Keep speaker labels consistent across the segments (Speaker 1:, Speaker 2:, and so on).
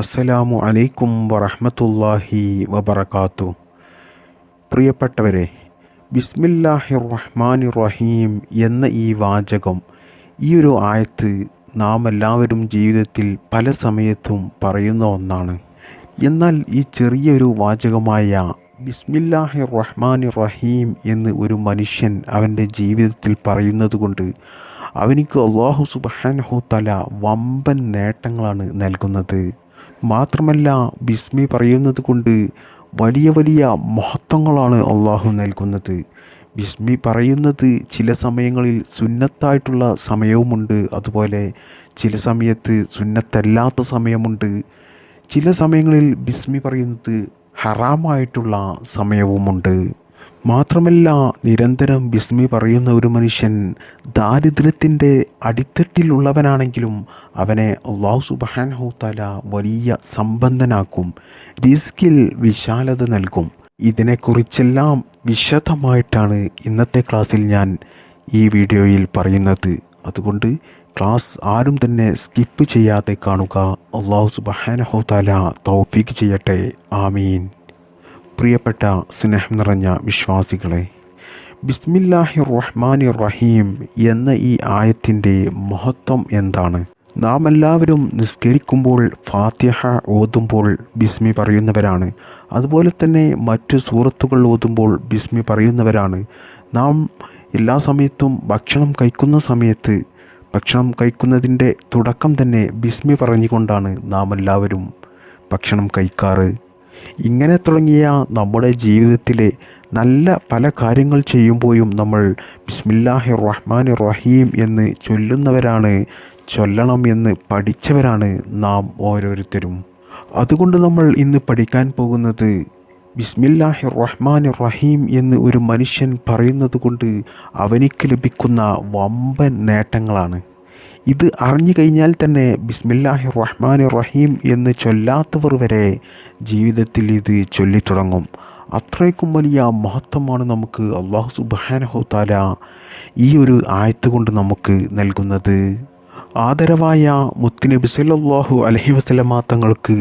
Speaker 1: അസ്സലാമു അലൈക്കും വറഹമത്തല്ലാഹി വബർക്കാത്തു പ്രിയപ്പെട്ടവരെ ബിസ്മില്ലാഹി റഹ്മാനിർ റഹീം എന്ന ഈ വാചകം ഈ ഒരു ആയത്ത് നാം എല്ലാവരും ജീവിതത്തിൽ പല സമയത്തും പറയുന്ന ഒന്നാണ്. എന്നാൽ ഈ ചെറിയൊരു വാചകമായ ബിസ്മില്ലാഹി റഹ്മാനിർ റഹീം എന്ന് ഒരു മനുഷ്യൻ അവന്റെ ജീവിതത്തിൽ പറയുന്നത് കൊണ്ട് അവനിക്ക് അള്ളാഹു സുബാനഹു തല വമ്പൻ നേട്ടങ്ങളാണ് നൽകുന്നത്. മാത്രമല്ല ബിസ്മി പറയുന്നത് കൊണ്ട് വലിയ വലിയ മഹത്വങ്ങളാണ് അള്ളാഹു നൽകുന്നത്. ബിസ്മി പറയുന്നത് ചില സമയങ്ങളിൽ സുന്നത്തായിട്ടുള്ള സമയവുമുണ്ട്. അതുപോലെ ചില സമയത്ത് സുന്നത്തല്ലാത്ത സമയമുണ്ട്. ചില സമയങ്ങളിൽ ബിസ്മി പറയുന്നത് ഹറാമായിട്ടുള്ള സമയവുമുണ്ട്. മാത്രമല്ല നിരന്തരം ബിസ്മി പറയുന്ന ഒരു മനുഷ്യൻ ദാരിദ്ര്യത്തിന്റെ അടിത്തട്ടിലുള്ളവനാണെങ്കിലും അവനെ അള്ളാഹു സുബാൻഹു തല വലിയ സമ്പന്നനാക്കും റിസ്കിൽ വിശാലത നൽകും. ഇതിനെക്കുറിച്ചെല്ലാം വിശദമായിട്ടാണ് ഇന്നത്തെ ക്ലാസ്സിൽ ഞാൻ ഈ വീഡിയോയിൽ പറയുന്നത്. അതുകൊണ്ട് ക്ലാസ് ആരും തന്നെ സ്കിപ്പ് ചെയ്യാതെ കാണുക. അള്ളാഹു സുബാനഹു താല തൗഫീക്ക് ചെയ്യട്ടെ. ആമീൻ. പ്രിയപ്പെട്ട സ്നേഹം നിറഞ്ഞ വിശ്വാസികളെ ബിസ്മില്ലാഹി റഹ്മാനി റഹീം എന്ന ഈ ആയത്തിന്റെ മഹത്വം എന്താണ്? നാം എല്ലാവരും നിസ്കരിക്കുമ്പോൾ ഫാത്തിഹ ഓതുമ്പോൾ ബിസ്മി പറയുന്നവരാണ്. അതുപോലെ തന്നെ മറ്റു സൂറത്തുകൾ ഓതുമ്പോൾ ബിസ്മി പറയുന്നവരാണ്. നാം എല്ലാ സമയത്തും ഭക്ഷണം കഴിക്കുന്ന സമയത്ത് ഭക്ഷണം കഴിക്കുന്നതിന്റെ തുടക്കം തന്നെ ബിസ്മി പറഞ്ഞുകൊണ്ടാണ് നാം എല്ലാവരും ഭക്ഷണം കഴിക്കാറ്. ഇങ്ങനെ തുടങ്ങിയ നമ്മുടെ ജീവിതത്തിലെ നല്ല പല കാര്യങ്ങൾ ചെയ്യുമ്പോഴും നമ്മൾ ബിസ്മില്ലാഹി റഹ്മാൻ റഹീം എന്ന് ചൊല്ലുന്നവരാണ് ചൊല്ലണം എന്ന് പഠിച്ചവരാണ് നാം ഓരോരുത്തരും. അതുകൊണ്ട് നമ്മൾ ഇന്ന് പഠിക്കാൻ പോകുന്നത് ബിസ്മില്ലാഹി റഹ്മാൻ റഹീം എന്ന് ഒരു മനുഷ്യൻ പറയുന്നത് കൊണ്ട് അവനിക്ക് ലഭിക്കുന്ന വമ്പൻ നേട്ടങ്ങളാണ്. ഇത് അറിഞ്ഞു കഴിഞ്ഞാൽ തന്നെ ബിസ്മില്ലാഹി റഹ്മാൻ റഹീം എന്ന് ചൊല്ലാത്തവർ വരെ ജീവിതത്തിൽ ഇത് ചൊല്ലിത്തുടങ്ങും. അത്രയ്ക്കും വലിയ മഹത്വമാണ് നമുക്ക് അള്ളാഹു സുബാനഹു താല ഈ ഒരു ആയത്ത് കൊണ്ട് നമുക്ക് നൽകുന്നത്. ആദരവായ മുത്തുനബി സല്ലാഹു അലഹി വസ്ലമാ തങ്ങൾക്ക്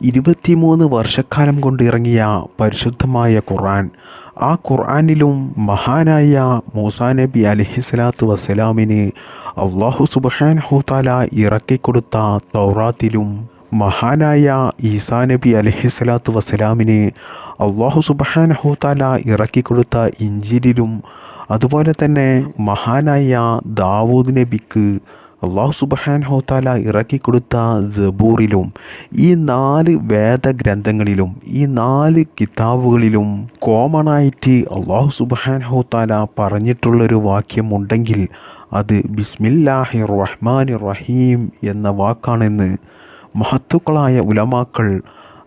Speaker 1: ഇരുപത്തിമൂന്ന് വർഷക്കാലം കൊണ്ട് ഇറങ്ങിയ പരിശുദ്ധമായ ഖുർആൻ. ആ ഖുർആാനിലും മഹാനായ മൂസാ നബി അലഹിസ്ലാത്തു വസ്സലാമിന് അള്ളാഹു സുബാൻ ഹുതാല ഇറക്കിക്കൊടുത്ത തൗറാത്തിലും മഹാനായ ഈസാ നബി അലഹിസ്ലാത്തു വസ്സലാമിന് അള്ളാഹു സുബാൻ ഹുതാല ഇറക്കിക്കൊടുത്ത ഇഞ്ചിലും അതുപോലെ തന്നെ മഹാനായ ദാവൂദ് നബിക്ക് അള്ളാഹു സുബഹാൻ ഹോത്താല ഇറക്കിക്കൊടുത്ത ജബൂറിലും ഈ നാല് വേദഗ്രന്ഥങ്ങളിലും ഈ നാല് കിതാബുകളിലും കോമൺ ആയിട്ട് അള്ളാഹു സുബഹാൻ ഹോത്താല പറഞ്ഞിട്ടുള്ളൊരു വാക്യം ഉണ്ടെങ്കിൽ അത് ബിസ്മില്ലാഹി റഹ്മാൻ റഹീം എന്ന വാക്കാണെന്ന് മഹത്തുക്കളായ ഉലമാക്കൾ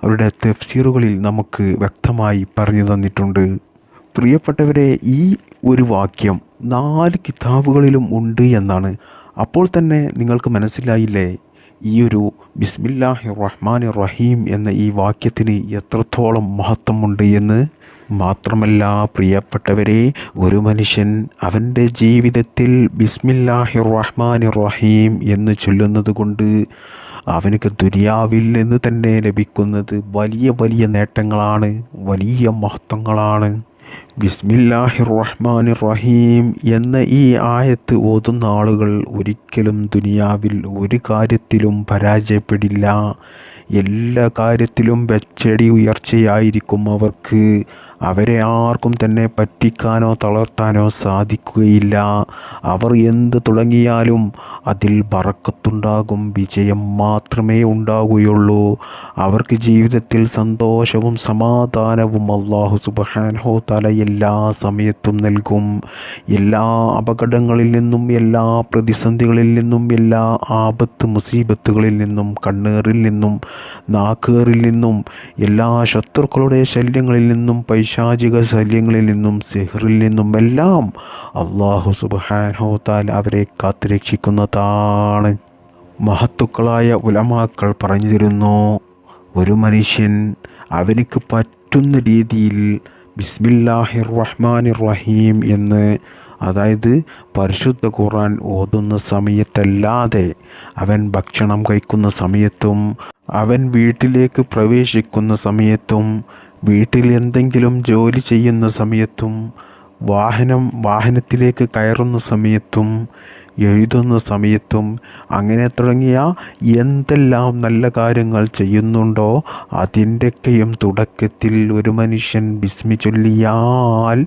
Speaker 1: അവരുടെ തെഫ്സീറുകളിൽ നമുക്ക് വ്യക്തമായി പറഞ്ഞു തന്നിട്ടുണ്ട്. പ്രിയപ്പെട്ടവരെ ഈ ഒരു വാക്യം നാല് കിതാബുകളിലും ഉണ്ട് എന്നാണ് അപ്പോൾ തന്നെ നിങ്ങൾക്ക് മനസ്സിലായില്ലേ? ഈ ഒരു ബിസ്മില്ലാഹി റഹ്മാൻ റഹീം എന്ന ഈ വാക്യത്തിന് എത്രത്തോളം മഹത്വമുണ്ട് എന്ന് മാത്രമല്ല പ്രിയപ്പെട്ടവരെ ഒരു മനുഷ്യൻ അവന്റെ ജീവിതത്തിൽ ബിസ്മില്ലാഹി റഹ്മാൻ റഹീം എന്ന് ചൊല്ലുന്നത് കൊണ്ട് അവനക്ക് ദുനിയാവിൽ നിന്ന് തന്നെ ലഭിക്കുന്നത് വലിയ വലിയ നേട്ടങ്ങളാണ് വലിയ മഹത്വങ്ങളാണ്. ബിസ്മില്ലാഹി റഹ്മാൻ റഹീം എന്ന ഈ ആയത്ത് ഓതുന്ന ആളുകൾ ഒരിക്കലും ദുനിയാവിൽ ഒരു കാര്യത്തിലും പരാജയപ്പെടില്ല. എല്ലാ കാര്യത്തിലും വെച്ചടി ഉയർച്ചയായിരിക്കും അവർക്ക്. അവരെ ആർക്കും തന്നെ പറ്റിക്കാനോ തളർത്താനോ സാധിക്കുകയില്ല. അവർ എന്ത് തുടങ്ങിയാലും അതിൽ പറക്കത്തുണ്ടാകും വിജയം മാത്രമേ ഉണ്ടാകുകയുള്ളൂ അവർക്ക് ജീവിതത്തിൽ സന്തോഷവും സമാധാനവും അള്ളാഹു സുബാൻഹോ തല എല്ലാ സമയത്തും നൽകും. എല്ലാ അപകടങ്ങളിൽ നിന്നും എല്ലാ പ്രതിസന്ധികളിൽ നിന്നും എല്ലാ ആപത്ത് മുസീബത്തുകളിൽ നിന്നും കണ്ണേറിൽ നിന്നും നാക്കേറിൽ നിന്നും എല്ലാ ശത്രുക്കളുടെ ശല്യങ്ങളിൽ നിന്നും പൈശാചിക ശല്യങ്ങളിൽ നിന്നും സിഹറിൽ നിന്നും എല്ലാം അള്ളാഹു സുബാനോത്താൽ അവരെ കാത്തുരക്ഷിക്കുന്നതാണ് മഹത്തുക്കളായ ഉലമാക്കൾ പറഞ്ഞു തരുന്നു ഒരു മനുഷ്യൻ അവനിക്ക് പറ്റുന്ന രീതിയിൽ ബിസ്മില്ലാഹിർ റഹ്മാനിർ റഹീം എന്ന് അതായത് പരിശുദ്ധ ഖുറാൻ ഓതുന്ന സമയത്തല്ലാതെ അവൻ ഭക്ഷണം കഴിക്കുന്ന സമയത്തും അവൻ വീട്ടിലേക്ക് പ്രവേശിക്കുന്ന സമയത്തും വീട്ടിൽ എന്തെങ്കിലും ജോലി ചെയ്യുന്ന സമയത്തും വാഹനം വാഹനത്തിലേക്ക് കയറുന്ന സമയത്തും എഴുതുന്ന സമയത്തും അങ്ങനെ തുടങ്ങിയ എന്തെല്ലാം നല്ല കാര്യങ്ങൾ ചെയ്യുന്നുണ്ടോ അതിന്റെയൊക്കെയും തുടക്കത്തിൽ ഒരു മനുഷ്യൻ ബിസ്മി ചൊല്ലിയാൽ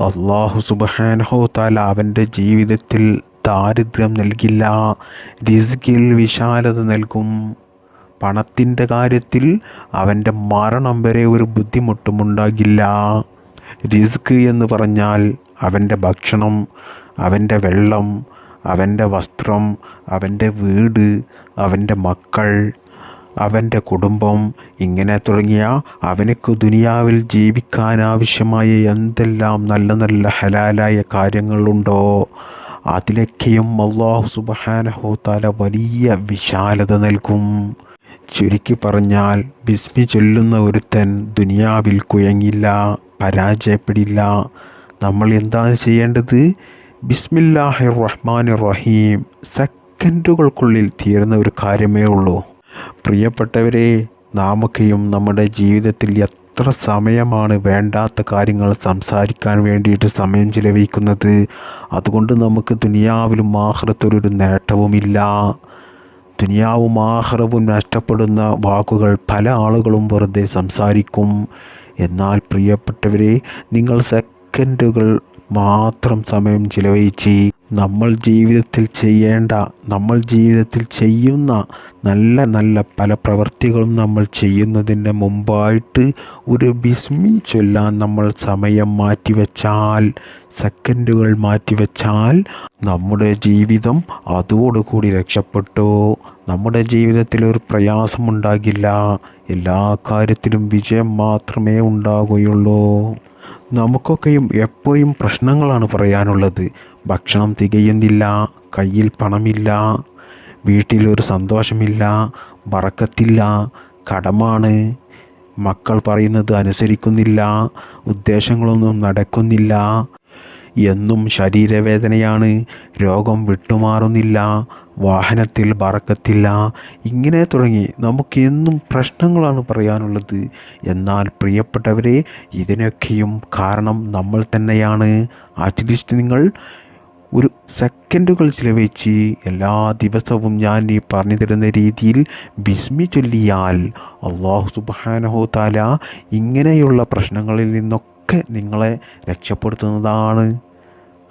Speaker 1: അള്ളാഹു സുബാനഹോ താല അവന്റെ ജീവിതത്തിൽ ദാരിദ്ര്യം നൽകില്ല റിസ്കിൽ വിശാലത നൽകും. പണത്തിന്റെ കാര്യത്തിൽ അവന്റെ മരണം വരെ ഒരു ബുദ്ധിമുട്ടും ഉണ്ടാകില്ല റിസ്ക് എന്ന് പറഞ്ഞാൽ അവന്റെ ഭക്ഷണം അവന്റെ വെള്ളം അവന്റെ വസ്ത്രം അവന്റെ വീട് അവന്റെ മക്കൾ അവന്റെ കുടുംബം ഇങ്ങനെ തുടങ്ങിയ അവനക്ക് ദുനിയാവിൽ ജീവിക്കാനാവശ്യമായ എന്തെല്ലാം നല്ല നല്ല ഹലാലായ കാര്യങ്ങളുണ്ടോ? അതിലൊക്കെയും അള്ളാഹു സുബാനഹോത്താല താല വലിയ വിശാലത നൽകും. ചുരുക്കി പറഞ്ഞാൽ ബിസ്മി ചൊല്ലുന്ന ഒരുത്തൻ ദുനിയാവിൽ കുയങ്ങില്ല പരാജയപ്പെടില്ല. നമ്മൾ എന്താണ് ചെയ്യേണ്ടത്? ബിസ്മില്ലാഹി റഹ്മാൻ റഹീം സെക്കൻഡുകൾക്കുള്ളിൽ തീരുന്ന ഒരു കാര്യമേ ഉള്ളൂ. പ്രിയപ്പെട്ടവരെ നാമൊക്കെയും നമ്മുടെ ജീവിതത്തിൽ എത്ര സമയമാണ് വേണ്ടാത്ത കാര്യങ്ങൾ സംസാരിക്കാൻ വേണ്ടിയിട്ട് സമയം ചിലവഴിക്കുന്നത്? അതുകൊണ്ട് നമുക്ക് ദുനിയാവിലും ആഹ്റത്തൊരു നേട്ടവുമില്ല. ദുനിയാവും ആഹ്റവും നഷ്ടപ്പെടുന്ന വാക്കുകൾ പല ആളുകളും വെറുതെ സംസാരിക്കും. എന്നാൽ പ്രിയപ്പെട്ടവരെ നിങ്ങൾ സെക്കൻഡുകൾ മാത്രം സമയം ചിലവഴിച്ച് നമ്മൾ ജീവിതത്തിൽ ചെയ്യേണ്ട നമ്മൾ ജീവിതത്തിൽ ചെയ്യുന്ന നല്ല നല്ല പല പ്രവൃത്തികളും നമ്മൾ ചെയ്യുന്നതിന് മുമ്പായിട്ട് ഒരു ബിസ്മി ചൊല്ലാൻ നമ്മൾ സമയം മാറ്റിവെച്ചാൽ സെക്കൻഡുകൾ മാറ്റിവെച്ചാൽ നമ്മുടെ ജീവിതം അതോടുകൂടി രക്ഷപ്പെട്ടു. നമ്മുടെ ജീവിതത്തിൽ ഒരു പ്രയാസമുണ്ടാകില്ല. എല്ലാ കാര്യത്തിലും വിജയം മാത്രമേ ഉണ്ടാകുകയുള്ളൂ നമുക്കൊക്കെയും എപ്പോഴും പ്രശ്നങ്ങളാണ് പറയാനുള്ളത്. ഭക്ഷണം തികയുന്നില്ല കയ്യിൽ പണമില്ല വീട്ടിലൊരു സന്തോഷമില്ല വറക്കത്തില്ല കടമാണ്. മക്കൾ പറയുന്നത് അനുസരിക്കുന്നില്ല ഉദ്ദേശങ്ങളൊന്നും നടക്കുന്നില്ല. എന്നും ശരീരവേദനയാണ്. രോഗം വിട്ടുമാറുന്നില്ല വാഹനത്തിൽ ബറക്കത്തില്ല ഇങ്ങനെ തുടങ്ങി. നമുക്ക് എന്നും പ്രശ്നങ്ങളാണ് പറയാനുള്ളത്. എന്നാൽ പ്രിയപ്പെട്ടവരെ ഇതിനൊക്കെയും കാരണം നമ്മൾ തന്നെയാണ്. അറ്റ്ലീസ്റ്റ് നിങ്ങൾ ഒരു സെക്കൻഡുകൾ ചിലവഴിച്ച് എല്ലാ ദിവസവും ഞാൻ ഈ പറഞ്ഞു തരുന്ന രീതിയിൽ ബിസ്മി ചൊല്ലിയാൽ അള്ളാഹു സുബാനഹോ താല ഇങ്ങനെയുള്ള പ്രശ്നങ്ങളിൽ നിന്നൊക്കെ നിങ്ങളെ രക്ഷപ്പെടുത്തുന്നതാണ്.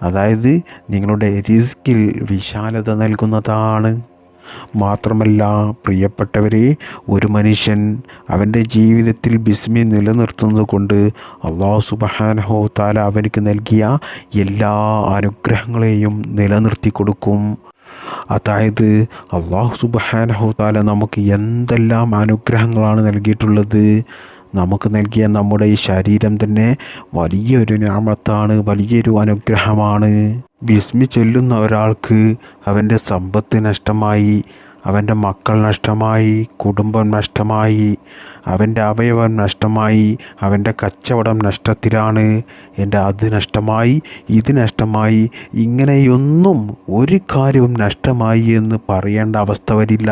Speaker 1: അതായത് നിങ്ങളുടെ റിസ്കിൽ വിശാലത നൽകുന്നതാണ്. മാത്രമല്ല പ്രിയപ്പെട്ടവരെ ഒരു മനുഷ്യൻ അവന്റെ ജീവിതത്തിൽ ബിസ്മി നിലനിർത്തുന്നത് കൊണ്ട് അള്ളാഹു സുബഹാനഹോ താല അവനക്ക് നൽകിയ എല്ലാ അനുഗ്രഹങ്ങളെയും നിലനിർത്തി കൊടുക്കും. അതായത് അള്ളാഹു സുബഹാനഹോ താല നമുക്ക് എന്തെല്ലാം അനുഗ്രഹങ്ങളാണ് നൽകിയിട്ടുള്ളത്? നമുക്ക് നൽകിയ നമ്മുടെ ഈ ശരീരം തന്നെ വലിയൊരു ഞാമത്താണ് വലിയൊരു അനുഗ്രഹമാണ്. വിസ്മി ചെല്ലുന്ന ഒരാൾക്ക് അവന്റെ സമ്പത്ത് നഷ്ടമായി അവന്റെ മക്കൾ നഷ്ടമായി കുടുംബം നഷ്ടമായി അവന്റെ അവയവം നഷ്ടമായി അവന്റെ കച്ചവടം നഷ്ടത്തിലാണ്. എന്റെ അത് നഷ്ടമായി ഇത് നഷ്ടമായി ഇങ്ങനെയൊന്നും ഒരു കാര്യവും നഷ്ടമായി എന്ന് പറയേണ്ട അവസ്ഥ വരില്ല.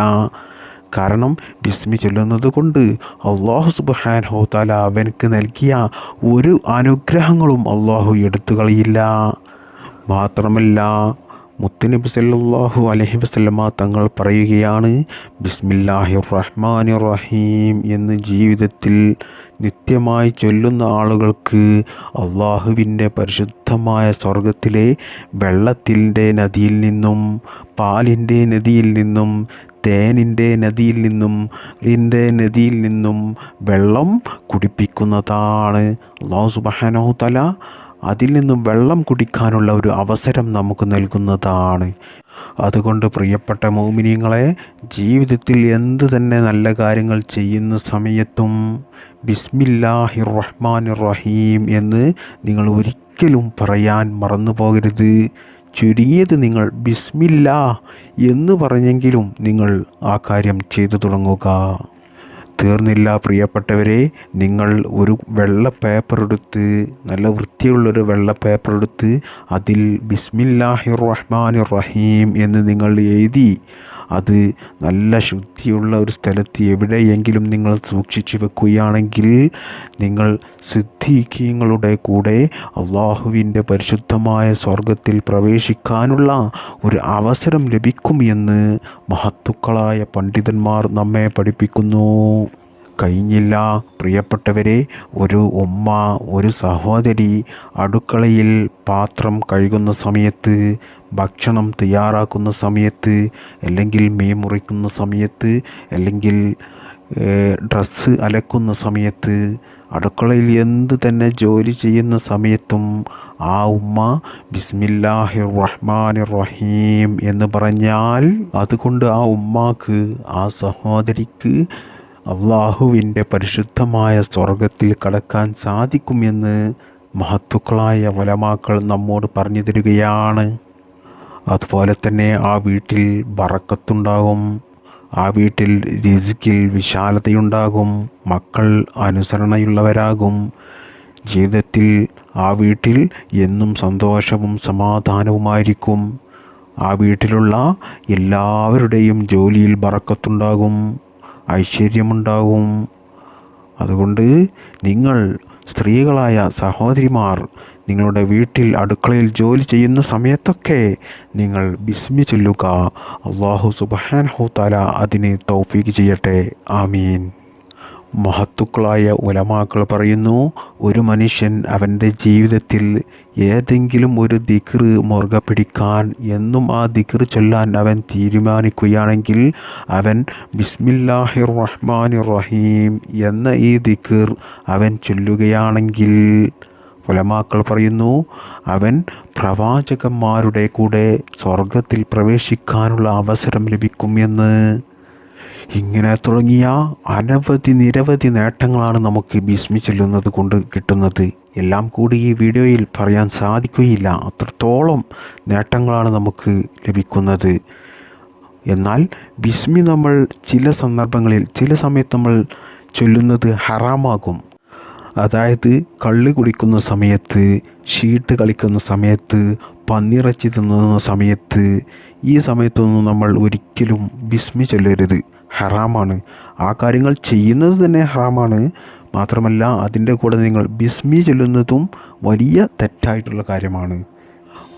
Speaker 1: കാരണം ബിസ്മി ചൊല്ലുന്നത് കൊണ്ട് അള്ളാഹു സുബാൻ ഹോത്താല അവനക്ക് നൽകിയ ഒരു അനുഗ്രഹങ്ങളും അള്ളാഹു എടുത്തു കളയില്ല. മാത്രമല്ല മുത്തുനബി സല്ലാഹു അലഹി വസ്ലമ തങ്ങൾ പറയുകയാണ് ബിസ്മില്ലാഹി റഹ്മാൻ റഹീം എന്ന് ജീവിതത്തിൽ നിത്യമായി ചൊല്ലുന്ന ആളുകൾക്ക് അള്ളാഹുവിന്റെ പരിശുദ്ധമായ സ്വർഗത്തിലെ വെള്ളത്തിന്റെ നദിയിൽ നിന്നും പാലിന്റെ നദിയിൽ നിന്നും തേനിന്റെ നദിയിൽ നിന്നും ഇതിന്റെ നദിയിൽ നിന്നും വെള്ളം കുടിപ്പിക്കുന്നതാണ്. അള്ളാഹു സുബാനോ തല അതിൽ നിന്നും വെള്ളം കുടിക്കാനുള്ള ഒരു അവസരം നമുക്ക് നൽകുന്നതാണ്. അതുകൊണ്ട് പ്രിയപ്പെട്ട മോമിനിയങ്ങളെ ജീവിതത്തിൽ എന്ത് തന്നെ നല്ല കാര്യങ്ങൾ ചെയ്യുന്ന സമയത്തും ബിസ്മില്ലാഹി റഹ്മാൻ റഹീം എന്ന് നിങ്ങൾ ഒരിക്കലും പറയാൻ മറന്നു പോകരുത് ചുരുങ്ങിയത് നിങ്ങൾ ബിസ്മില്ല എന്ന് പറഞ്ഞെങ്കിലും നിങ്ങൾ ആ കാര്യം ചെയ്തു തുടങ്ങുക. തീർന്നില്ല പ്രിയപ്പെട്ടവരെ നിങ്ങൾ ഒരു വെള്ള പേപ്പർ എടുത്ത് നല്ല വൃത്തിയുള്ളൊരു വെള്ള പേപ്പർ എടുത്ത് അതിൽ ബിസ്മില്ലാഹിർ റഹ്മാൻ റഹീം എന്ന് നിങ്ങൾ എഴുതി അത് നല്ല ശുദ്ധിയുള്ള ഒരു സ്ഥലത്ത് എവിടെയെങ്കിലും നിങ്ങൾ സൂക്ഷിച്ചു വെക്കുകയാണെങ്കിൽ നിങ്ങൾ സിദ്ധിക്കീങ്ങളുടെ കൂടെ അള്ളാഹുവിന്റെ പരിശുദ്ധമായ സ്വർഗത്തിൽ പ്രവേശിക്കാനുള്ള ഒരു അവസരം ലഭിക്കും എന്ന് മഹത്തുക്കളായ പണ്ഡിതന്മാർ നമ്മെ പഠിപ്പിക്കുന്നു. കഴിഞ്ഞില്ല. പ്രിയപ്പെട്ടവരെ ഒരു ഉമ്മ ഒരു സഹോദരി അടുക്കളയിൽ പാത്രം കഴുകുന്ന സമയത്ത് ഭക്ഷണം തയ്യാറാക്കുന്ന സമയത്ത് അല്ലെങ്കിൽ മീൻ മുറിക്കുന്ന സമയത്ത് അല്ലെങ്കിൽ ഡ്രസ്സ് അലക്കുന്ന സമയത്ത് അടുക്കളയിൽ എന്ത് തന്നെ ജോലി ചെയ്യുന്ന സമയത്തും ആ ഉമ്മ ബിസ്മില്ലാഹിർ റഹ്മാൻ റഹീം എന്ന് പറഞ്ഞാൽ അതുകൊണ്ട് ആ ഉമ്മാക്ക് ആ സഹോദരിക്ക് അള്ളാഹുവിന്റെ പരിശുദ്ധമായ സ്വർഗത്തിൽ കടക്കാൻ സാധിക്കുമെന്ന് മഹത്തുക്കളായ വലമാക്കൾ നമ്മോട് പറഞ്ഞു തരികയാണ്. അതുപോലെ തന്നെ ആ വീട്ടിൽ ബറക്കത്തുണ്ടാകും ആ വീട്ടിൽ രസിക്കിൽ വിശാലതയുണ്ടാകും മക്കൾ അനുസരണയുള്ളവരാകും. ജീവിതത്തിൽ ആ വീട്ടിൽ എന്നും സന്തോഷവും സമാധാനവുമായിരിക്കും. ആ വീട്ടിലുള്ള എല്ലാവരുടെയും ജോലിയിൽ ബറക്കത്തുണ്ടാകും. ഐശ്വര്യമുണ്ടാകും. അതുകൊണ്ട് നിങ്ങൾ സ്ത്രീകളായ സഹോദരിമാർ നിങ്ങളുടെ വീട്ടിൽ അടുക്കളയിൽ ജോലി ചെയ്യുന്ന സമയത്തൊക്കെ നിങ്ങൾ ബിസ്മി ചൊല്ലുക. അള്ളാഹു സുബാൻ ഹൂത്താല അതിന് തൗഫീക്ക് ചെയ്യട്ടെ. ആമീൻ. മഹത്തുക്കളായ ഉലമാക്കൾ പറയുന്നു ഒരു മനുഷ്യൻ അവന്റെ ജീവിതത്തിൽ ഏതെങ്കിലും ഒരു ദിക്ർ മുറുകെ പിടിക്കാൻ എന്നും ആ ദിക്ർ ചൊല്ലാൻ അവൻ തീരുമാനിക്കുകയാണെങ്കിൽ അവൻ ബിസ്മില്ലാഹിർ റഹ്മാൻ റഹീം എന്ന ഈ ദിക്ർ അവൻ ചൊല്ലുകയാണെങ്കിൽ ഉലമാക്കൾ പറയുന്നു അവൻ പ്രവാചകന്മാരുടെ കൂടെ സ്വർഗത്തിൽ പ്രവേശിക്കാനുള്ള അവസരം ലഭിക്കും എന്ന് ഇങ്ങനെ തുടങ്ങിയ അനവധി നിരവധി നേട്ടങ്ങളാണ് നമുക്ക് ഭീഷ്മി ചെല്ലുന്നത് കൊണ്ട് കിട്ടുന്നത്. എല്ലാം കൂടി ഈ വീഡിയോയിൽ പറയാൻ സാധിക്കുകയില്ല. അത്രത്തോളം നേട്ടങ്ങളാണ് നമുക്ക് ലഭിക്കുന്നത്. എന്നാൽ ബിസ്മി നമ്മൾ ചില സന്ദർഭങ്ങളിൽ ചില സമയത്ത് നമ്മൾ ചൊല്ലുന്നത് ഹറാമാകും. അതായത് കള്ള് കുടിക്കുന്ന സമയത്ത് ഷീട്ട് കളിക്കുന്ന സമയത്ത് പന്നിറച്ചി തിന്നുന്ന സമയത്ത് ഈ സമയത്തൊന്നും നമ്മൾ ഒരിക്കലും ബിസ്മി ചൊല്ലരുത്. ഹറാമാണ്. ആ കാര്യങ്ങൾ ചെയ്യുന്നത് തന്നെ ഹറാമാണ്. മാത്രമല്ല അതിന്റെ കൂടെ നിങ്ങൾ ബിസ്മി ചൊല്ലുന്നതും വലിയ തെറ്റായിട്ടുള്ള കാര്യമാണ്.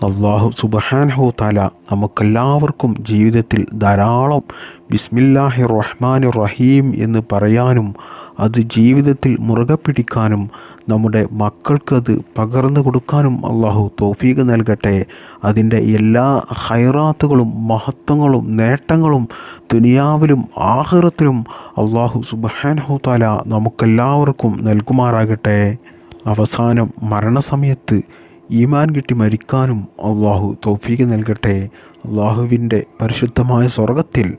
Speaker 1: അള്ളാഹു സുബഹാൻഹു താല നമുക്കെല്ലാവർക്കും ജീവിതത്തിൽ ധാരാളം ബിസ്മില്ലാഹി റഹ്മാൻ റഹീം എന്ന് പറയാനും അത് ജീവിതത്തിൽ മുറുകെ പിടിക്കാനും നമ്മുടെ മക്കൾക്കത് പകർന്നു കൊടുക്കാനും അള്ളാഹു തോഫീക്ക് നൽകട്ടെ. അതിന്റെ എല്ലാ ഹൈറാത്തുകളും മഹത്വങ്ങളും നേട്ടങ്ങളും ദുനിയാവിലും ആഹൃത്തിലും അള്ളാഹു സുബഹാൻഹു താല നമുക്കെല്ലാവർക്കും നൽകുമാറാകട്ടെ. അവസാനം മരണസമയത്ത് ഈമാൻ കിട്ടി മരിക്കാനും അള്ളാഹു തോഫീക്ക് നൽകട്ടെ. അള്ളാഹുവിന്റെ പരിശുദ്ധമായ സ്വർഗത്തിൽ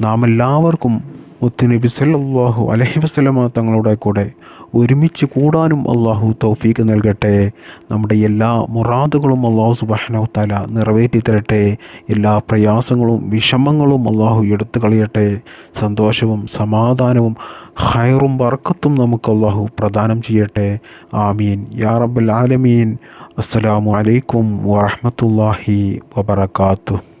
Speaker 1: നാം എല്ലാവർക്കും മുത്തുനബി സല്ലാഹു അലഹി വസ്ലമ തങ്ങളുടെ കൂടെ ഒരുമിച്ച് കൂടാനും അള്ളാഹു തൗഫീഖ് നൽകട്ടെ. നമ്മുടെ എല്ലാ മുറാദുകളും അള്ളാഹു സുബാനവത്താല നിറവേറ്റി തരട്ടെ. എല്ലാ പ്രയാസങ്ങളും വിഷമങ്ങളും അള്ളാഹു എടുത്തു കളയട്ടെ. സന്തോഷവും സമാധാനവും ഹൈറും വർക്കത്തും നമുക്ക് അള്ളാഹു പ്രദാനം ചെയ്യട്ടെ. ആമീൻ. യാ റബ്ബൽ ആലമീൻ. അസ്സലാമു അലൈക്കും വറഹമത്തല്ലാഹി വബർക്കാത്തു